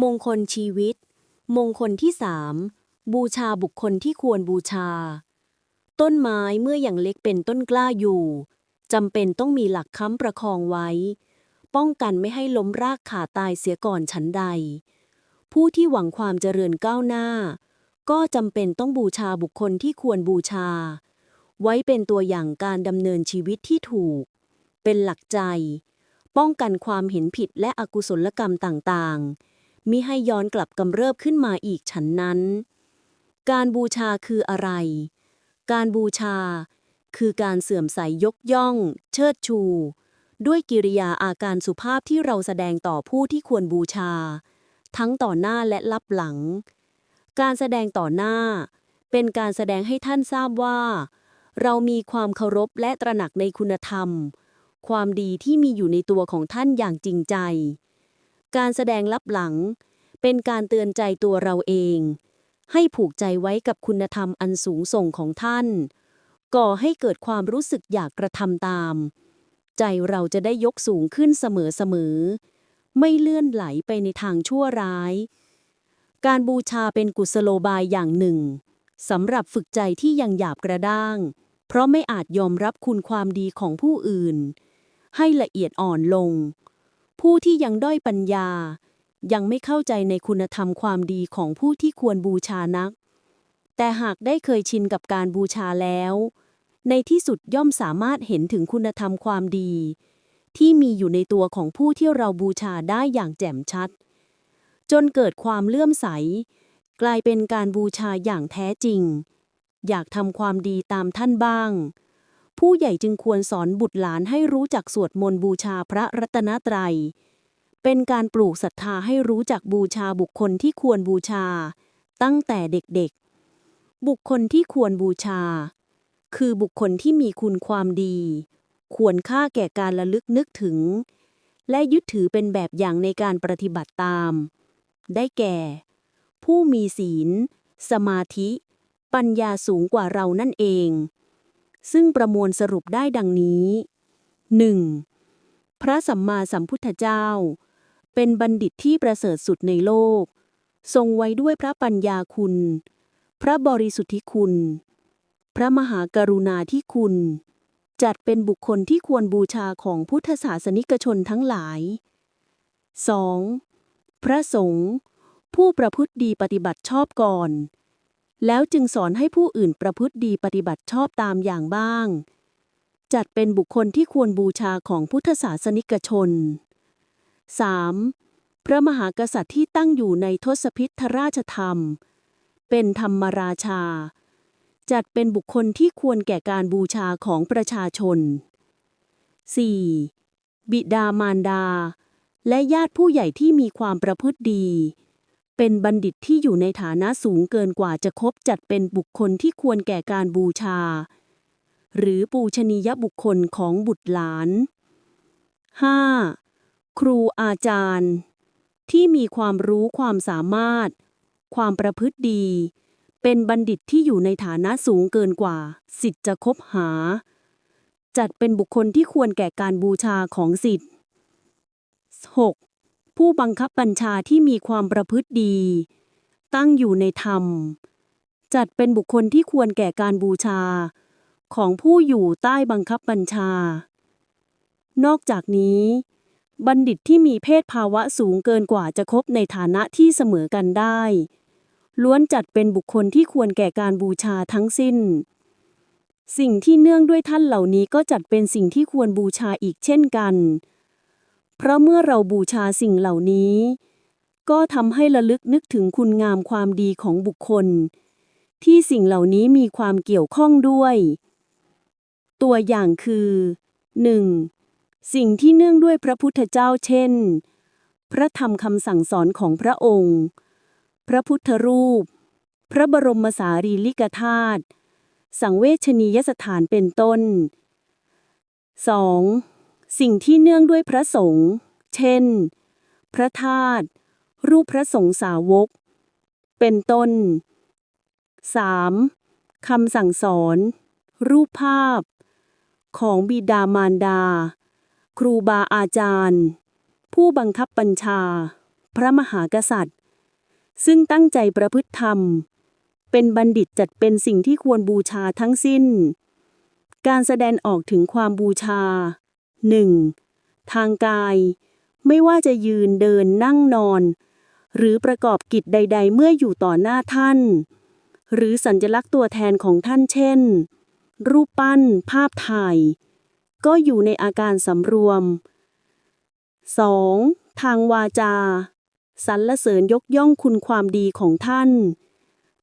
มงคลชีวิต มงคลที่สามบูชาบุคคลที่ควรบูชา ต้นไม้เมื่ออย่างเล็กเป็นต้นกล้าอยู่จำเป็นต้องมีหลักค้ำประคองไว้ ป้องกันไม่ให้ล้มรากขาตายเสียก่อนฉันใด ผู้ที่หวังความเจริญก้าวหน้า ก็จำเป็นต้องบูชาบุคคลที่ควรบูชา ไว้เป็นตัวอย่างการดำเนินชีวิตที่ถูก เป็นหลักใจ ป้องกันความเห็นผิดและอกุศลกรรมต่างๆ มิให้ย้อนกลับกำเริบขึ้นมาอีกฉันนั้น การบูชาคืออะไร การบูชา คือการเสื่อมใสยกย่อง เชิดชู ด้วยกิริยาอาการสุภาพที่เราแสดงต่อผู้ที่ควรบูชา ทั้งต่อหน้าและลับหลัง การแสดงต่อหน้า เป็นการแสดงให้ท่านทราบว่า เรามีความเคารพและตระหนักในคุณธรรม ความดีที่มีอยู่ในตัวของท่านอย่างจริงใจ การแสดงลับหลัง เป็นการเตือนใจตัวเราเอง ให้ผูกใจไว้กับคุณธรรมอันสูงส่งของท่าน ก่อให้เกิดความรู้สึกอยากกระทำตาม ใจเราจะได้ยกสูงขึ้นเสมอๆ ไม่เลื่อนไหลไปในทางชั่วร้าย การบูชาเป็นกุศโลบายอย่างหนึ่งสำหรับฝึกใจที่ยังหยาบกระด้าง เพราะไม่อาจยอมรับคุณความดีของผู้อื่น ให้ละเอียดอ่อนลง ผู้ที่ยังด้อยปัญญา ยังไม่เข้าใจในคุณธรรมความดีของผู้ที่ควรบูชานัก แต่หากได้เคยชินกับการบูชาแล้ว ในที่สุดย่อมสามารถเห็นถึงคุณธรรมความดี ที่มีอยู่ในตัวของผู้ที่เราบูชาได้อย่างแจ่มชัด จนเกิดความเลื่อมใส กลายเป็นการบูชาอย่างแท้จริง อยากทำความดีตามท่านบ้าง ผู้ใหญ่จึงควรสอนบุตรหลานให้รู้จักสวดมนต์บูชาพระรัตนตรัย เป็นการปลูกศรัทธาให้รู้จักบูชาบุคคลที่ควรบูชา ตั้งแต่เด็กๆ บุคคลที่ควรบูชา คือบุคคลที่มีคุณความดี ควรค่าแก่การระลึกนึกถึง และยึดถือเป็นแบบอย่างในการปฏิบัติตาม ได้แก่ ผู้มีศีล สมาธิ ปัญญาสูงกว่าเรานั่นเอง ซึ่งประมวลสรุปได้ดังนี้ 1. พระสัมมาสัมพุทธเจ้า เป็นบัณฑิตที่ประเสริฐสุดในโลก ทรงไว้ด้วยพระปัญญาคุณ พระบริสุทธิคุณ พระมหากรุณาธิคุณ จัดเป็นบุคคลที่ควรบูชาของพุทธศาสนิกชนทั้งหลาย 2. พระสงฆ์ผู้ประพฤติดีปฏิบัติชอบก่อน แล้วจึงสอนให้ผู้อื่นประพฤติดีปฏิบัติชอบตามอย่างบ้าง จัดเป็นบุคคลที่ควรบูชาของพุทธศาสนิกชน 3. พระมหากษัตริย์ที่ตั้งอยู่ในทศพิธราชธรรม เป็นธรรมราชา จัดเป็นบุคคลที่ควรแก่การบูชาของประชาชน 4. บิดามารดา และญาติผู้ใหญ่ที่มีความประพฤติดี เป็นบัณฑิตที่อยู่ในฐานะสูงเกินกว่าจะคบจัดเป็นบุคคลที่ควรแก่การบูชา หรือปูชนียบุคคลของบุตรหลาน 5. ครูอาจารย์ ที่มีความรู้ความสามารถ ความประพฤติดี เป็นบัณฑิตที่อยู่ในฐานะสูงเกินกว่า สิทธิ์จะคบหา จัดเป็นบุคคลที่ควรแก่การบูชาของสิทธิ์ 6. ผู้บังคับบัญชาที่มีความประพฤติดี ตั้งอยู่ในธรรม จัดเป็นบุคคลที่ควรแก่การบูชา ของผู้อยู่ใต้บังคับบัญชา นอกจากนี้ บัณฑิตที่มีเพศภาวะสูงเกินกว่าจะคบในฐานะที่เสมอกันได้ ล้วนจัดเป็นบุคคลที่ควรแก่การบูชาทั้งสิ้น สิ่งที่เนื่องด้วยท่านเหล่านี้ก็จัดเป็นสิ่งที่ควรบูชาอีกเช่นกัน เพราะเมื่อเราบูชาสิ่งเหล่านี้ ก็ทำให้ระลึกนึกถึงคุณงามความดีของบุคคล ที่สิ่งเหล่านี้มีความเกี่ยวข้องด้วย ตัวอย่างคือ 1. สิ่งที่เนื่องด้วยพระพุทธเจ้าเช่น พระธรรมคำสั่งสอนของพระองค์ พระพุทธรูป พระบรมสารีริกธาตุสังเวชนียสถานเป็นต้น 2. สิ่งที่เนื่องด้วยพระสงฆ์ เช่น พระธาตุ รูปพระสงฆ์สาวก เป็นต้น 3. คำสั่งสอน รูปภาพ ของบิดามารดา ครูบาอาจารย์ ผู้บังคับบัญชา พระมหากษัตริย์ ซึ่งตั้งใจประพฤติธรรม เป็นบัณฑิตจัดเป็นสิ่งที่ควรบูชาทั้งสิ้น การแสดงออกถึงความบูชา 1. ทางกาย ไม่ว่าจะยืนเดินนั่งนอน หรือประกอบกิจใด ๆ เมื่ออยู่ต่อหน้าท่าน หรือสัญลักษณ์ตัวแทนของท่านเช่น รูปปั้น ภาพถ่าย ก็อยู่ในอาการสำรวม 2. ทางวาจาสรรเสริญยกย่องคุณความดีของท่าน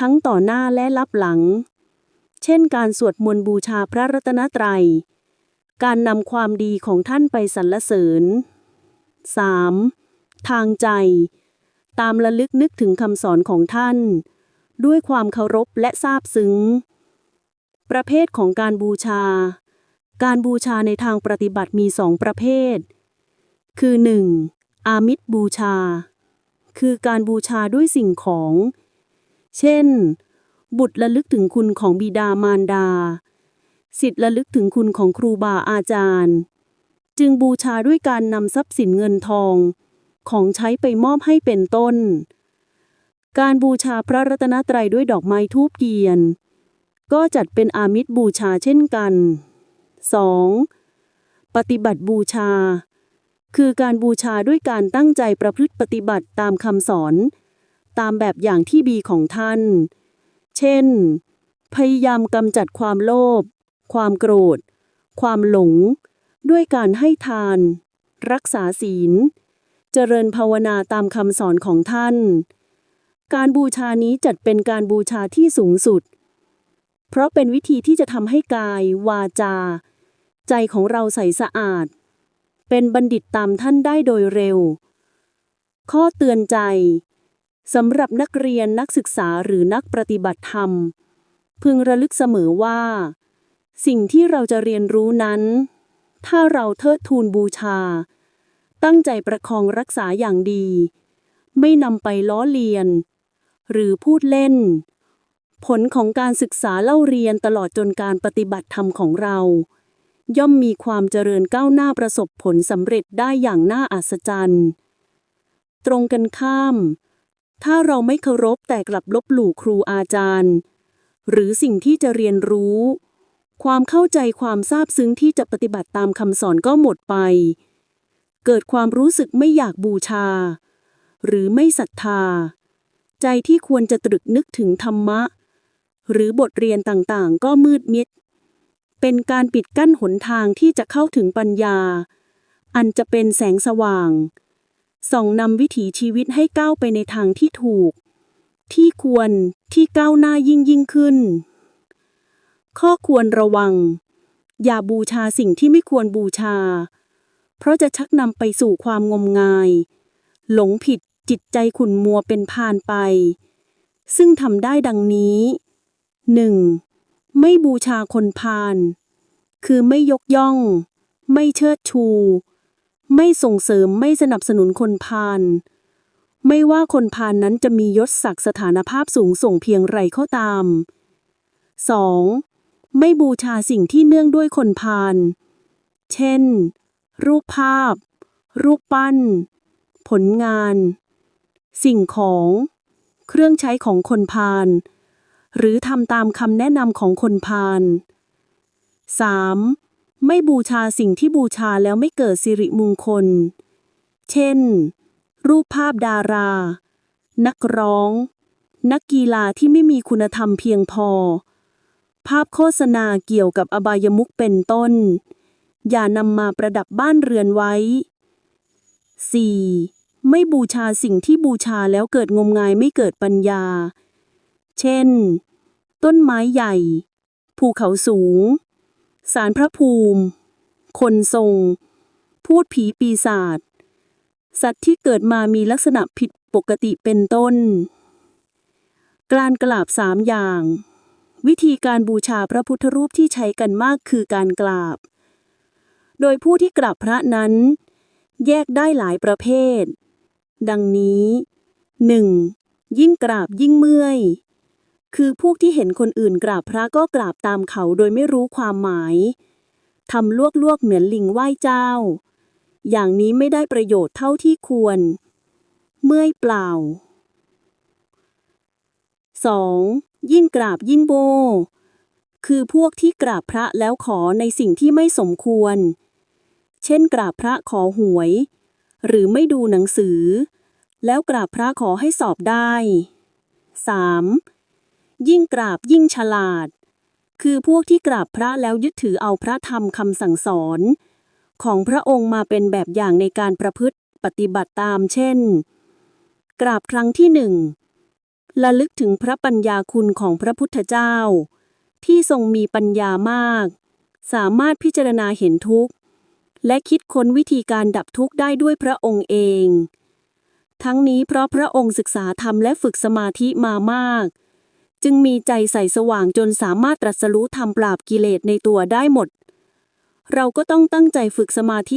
ทั้งต่อหน้าและลับหลัง เช่นการสวดมนต์บูชาพระรัตนตรัย การนำความดีของท่านไปสรรเสริญ 3. ทางใจ ตามระลึกนึกถึงคำสอนของท่าน ด้วยความเคารพและซาบซึ้ง ประเภทของการบูชา การบูชาในทางปฏิบัติมีสองประเภท คือ 1. อามิตรบูชา คือการบูชาด้วยสิ่งของ เช่น บุตรระลึกถึงคุณของบิดามารดา สิทธิ์ระลึกถึงคุณของครูบาอาจารย์ จึงบูชาด้วยการนำทรัพย์สินเงินทอง ของใช้ไปมอบให้เป็นต้น การบูชาพระรัตนตรัยด้วยดอกไม้ทูบเทียน ก็จัดเป็นอามิตรบูชาเช่นกัน 2. ปฏิบัติบูชา คือการบูชาด้วยการตั้งใจประพฤติปฏิบัติตามคำสอน ตามแบบอย่างที่บีของท่าน เช่น พยายามกำจัดความโลภ ความโกรธ ความหลง ด้วยการให้ทาน รักษาศีล เจริญภาวนาตามคำสอนของท่าน การบูชานี้จัดเป็นการบูชาที่สูงสุด เพราะเป็นวิธีที่จะทำให้กาย วาจา ใจของเราใสสะอาด เป็นบัณฑิตตามท่านได้โดยเร็ว ข้อเตือนใจสำหรับนักเรียนนักศึกษาหรือนักปฏิบัติธรรม พึงระลึกเสมอว่า สิ่งที่เราจะเรียนรู้นั้น ถ้าเราเทิดทูนบูชา ตั้งใจประคองรักษาอย่างดี ไม่นำไปล้อเลียน หรือพูดเล่น ผลของการศึกษาเล่าเรียนตลอดจนการปฏิบัติธรรมของเรา ย่อมมีความเจริญก้าวหน้าประสบผลสำเร็จได้อย่างน่าอัศจรรย์ ตรงกันข้าม ถ้าเราไม่เคารพแต่กลับลบหลู่ครูอาจารย์ หรือสิ่งที่จะเรียนรู้ ความเข้าใจความซาบซึ้งที่จะปฏิบัติตามคำสอนก็หมดไป เกิดความรู้สึกไม่อยากบูชา หรือไม่ศรัทธา ใจที่ควรจะตรึกนึกถึงธรรมะ หรือบทเรียนต่างๆ ก็มืดมิด เป็นการปิดกั้นหนทางที่จะเข้าถึงปัญญา อันจะเป็นแสงสว่าง ส่องนำวิถีชีวิตให้ก้าวไปในทางที่ถูก ที่ควรที่ก้าวหน้ายิ่งยิ่งขึ้น ข้อควรระวัง อย่าบูชาสิ่งที่ไม่ควรบูชา เพราะจะชักนำไปสู่ความงมงาย หลงผิดจิตใจขุ่นมัวเป็นพานไป ซึ่งทำได้ดังนี้ 1. ไม่บูชาคนพาลคือไม่ยกย่อง ไม่เชิดชู ไม่ส่งเสริมไม่สนับสนุนคนพาลไม่ว่าคนพาลนนั้นจะมียศศักดิ์สถานภาพสูงส่งเพียงไรก็ตาม 2. ไม่บูชาสิ่งที่เนื่องด้วยคนพาล เช่น รูปภาพ รูปปั้น ผลงาน สิ่งของ เครื่องใช้ของคนพาล หรือทำตามคำแนะนำของคนพาล 3. ไม่บูชาสิ่งที่บูชาแล้วไม่เกิดสิริมงคล เช่น รูปภาพดารา นักร้อง นักกีฬาที่ไม่มีคุณธรรมเพียงพอ ภาพโฆษณาเกี่ยวกับอบายมุขเป็นต้น อย่านำมาประดับบ้านเรือนไว้ 4. ไม่บูชาสิ่งที่บูชาแล้วเกิดงมงายไม่เกิดปัญญา เช่น ต้นไม้ใหญ่ ภูเขาสูง สารพระภูมิ คนทรง พูดผีปีศาจ สัตว์ที่เกิดมามีลักษณะผิดปกติเป็นต้น การกราบสามอย่าง วิธีการบูชาพระพุทธรูปที่ใช้กันมากคือการกราบ โดยผู้ที่กราบพระนั้น แยกได้หลายประเภท ดังนี้ 1. ยิ่งกราบยิ่งเมื่อย คือพวกที่เห็นคนอื่นกราบพระก็กราบตามเขาโดยไม่รู้ความหมายทำลวกๆเหมือนลิงไหว้เจ้า อย่างนี้ไม่ได้ประโยชน์เท่าที่ควร เมื่อยเปล่า 2. ยิ่งกราบยิ่งโบ คือพวกที่กราบพระแล้วขอในสิ่งที่ไม่สมควร เช่นกราบพระขอหวย หรือไม่ดูหนังสือ แล้วกราบพระขอให้สอบได้ 3. ยิ่งกราบยิ่งฉลาด คือพวกที่กราบพระแล้วยึดถือเอาพระธรรมคำสั่งสอน ของพระองค์มาเป็นแบบอย่างในการประพฤติปฏิบัติตามเช่น กราบครั้งที่หนึ่ง ระลึกถึงพระปัญญาคุณของพระพุทธเจ้า ที่ทรงมีปัญญามาก สามารถพิจารณาเห็นทุกข์ และคิดค้นวิธีการดับทุกข์ได้ด้วยพระองค์เอง ทั้งนี้เพราะพระองค์ศึกษาธรรมและฝึกสมาธิมามาก จึงมีใจใส่สว่างจนสามารถตรัสรู้ธรรมปราบกิเลสในตัวได้หมด เราก็ต้องตั้งใจฝึกสมาธิ